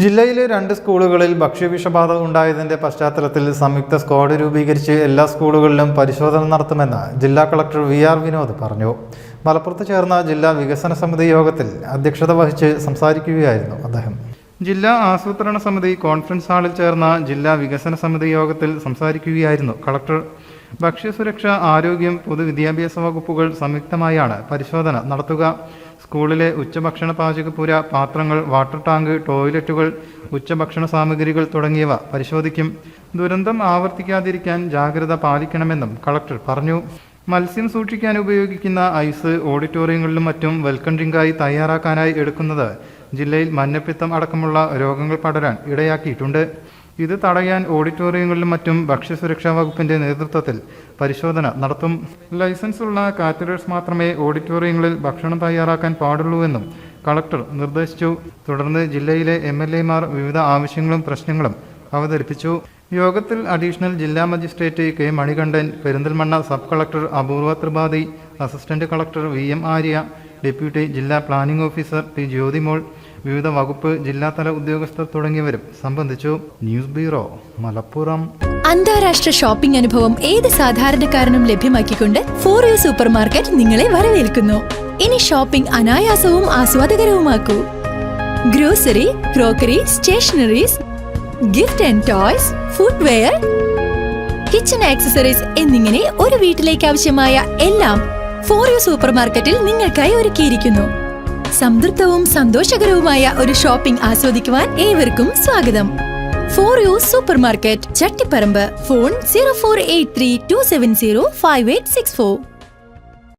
ജില്ലയിലെ രണ്ട് സ്കൂളുകളിൽ ഭക്ഷ്യവിഷബാധ ഉണ്ടായതിന്റെ പശ്ചാത്തലത്തിൽ സംയുക്ത സ്ക്വാഡ് രൂപീകരിച്ച് എല്ലാ സ്കൂളുകളിലും പരിശോധന നടത്തുമെന്ന് ജില്ലാ കളക്ടർ വി ആർ വിനോദ് പറഞ്ഞു. മലപ്പുറത്ത് ചേർന്ന ജില്ലാ വികസന സമിതി യോഗത്തിൽ അധ്യക്ഷത വഹിച്ച് സംസാരിക്കുകയായിരുന്നു അദ്ദേഹം. ജില്ലാ ആസൂത്രണ സമിതി കോൺഫറൻസ് ഹാളിൽ ചേർന്ന ജില്ലാ വികസന സമിതി യോഗത്തിൽ സംസാരിക്കുകയായിരുന്നു കളക്ടർ. ഭക്ഷ്യസുരക്ഷ ആരോഗ്യം പൊതുവിദ്യാഭ്യാസ വകുപ്പുകൾ സംയുക്തമായാണ് പരിശോധന നടത്തുക. സ്കൂളിലെ ഉച്ചഭക്ഷണ പാചകപ്പുര പാത്രങ്ങൾ വാട്ടർ ടാങ്ക് ടോയ്ലറ്റുകൾ ഉച്ചഭക്ഷണ സാമഗ്രികൾ തുടങ്ങിയവ പരിശോധിക്കും. ദുരന്തം ആവർത്തിക്കാതിരിക്കാൻ ജാഗ്രത പാലിക്കണമെന്നും കളക്ടർ പറഞ്ഞു. മത്സ്യം സൂക്ഷിക്കാൻ ഉപയോഗിക്കുന്ന ഐസ് ഓഡിറ്റോറിയങ്ങളിലും മറ്റും വെൽക്കം ഡ്രിങ്കായി തയ്യാറാക്കാനായി എടുക്കുന്നത് ജില്ലയിൽ മഞ്ഞപ്പിത്തം അടക്കമുള്ള രോഗങ്ങൾ പടരാൻ ഇടയാക്കിയിട്ടുണ്ട്. ഇത് തടയാൻ ഓഡിറ്റോറിയങ്ങളിലും മറ്റും ഭക്ഷ്യസുരക്ഷാ വകുപ്പിന്റെ നേതൃത്വത്തിൽ പരിശോധന നടത്തും. ലൈസൻസ് ഉള്ള കാറ്ററേഴ്സ് മാത്രമേ ഓഡിറ്റോറിയങ്ങളിൽ ഭക്ഷണം തയ്യാറാക്കാൻ പാടുള്ളൂ എന്നും കളക്ടർ നിർദ്ദേശിച്ചു. തുടർന്ന് ജില്ലയിലെ എം എൽ എമാർ വിവിധ ആവശ്യങ്ങളും പ്രശ്നങ്ങളും അവതരിപ്പിച്ചു. യോഗത്തിൽ അഡീഷണൽ ജില്ലാ magistrate K Manikandan Perinthalmanna sub collector Apoorva Tripathi assistant collector V M Arya deputy ജില്ലാ പ്ലാനിംഗ് ഓഫീസർ ടി ജ്യോതിമോൾ വിവിധ വകുപ്പ് ജില്ലാതല ഉദ്യോഗസ്ഥർ തുടങ്ങിയവരും സംബന്ധിച്ചു ന്യൂസ് ബ്യൂറോ മലപ്പുറം. അന്താരാഷ്ട്ര ഷോപ്പിംഗ് അനുഭവം ഏത് സാധാരണക്കാരനും ലഭ്യമാക്കിക്കൊണ്ട് ഫോർ യു സൂപ്പർ മാർക്കറ്റ് നിങ്ങളെ വരവേൽക്കുന്നു. ഇനി ഷോപ്പിംഗ് അനായാസവും ആസ്വാദകരവുമാക്കൂ. Grocery crockery stationeries gift and toys footwear kitchen accessories എന്നിങ്ങനെ ഒരു വീട്ടിലേക്ക് ആവശ്യമായ എല്ലാം ഫോർ യു സൂപ്പർ മാർക്കറ്റിൽ നിങ്ങൾക്കായി ഒരുക്കിയിരിക്കുന്നു. സംതൃപ്തവും സന്തോഷകരവുമായ ഒരു ഷോപ്പിംഗ് ആസ്വദിക്കുവാൻ ഏവർക്കും സ്വാഗതം. For you super market Chattiparamba phone zero four eight three two seven zero five eight six four.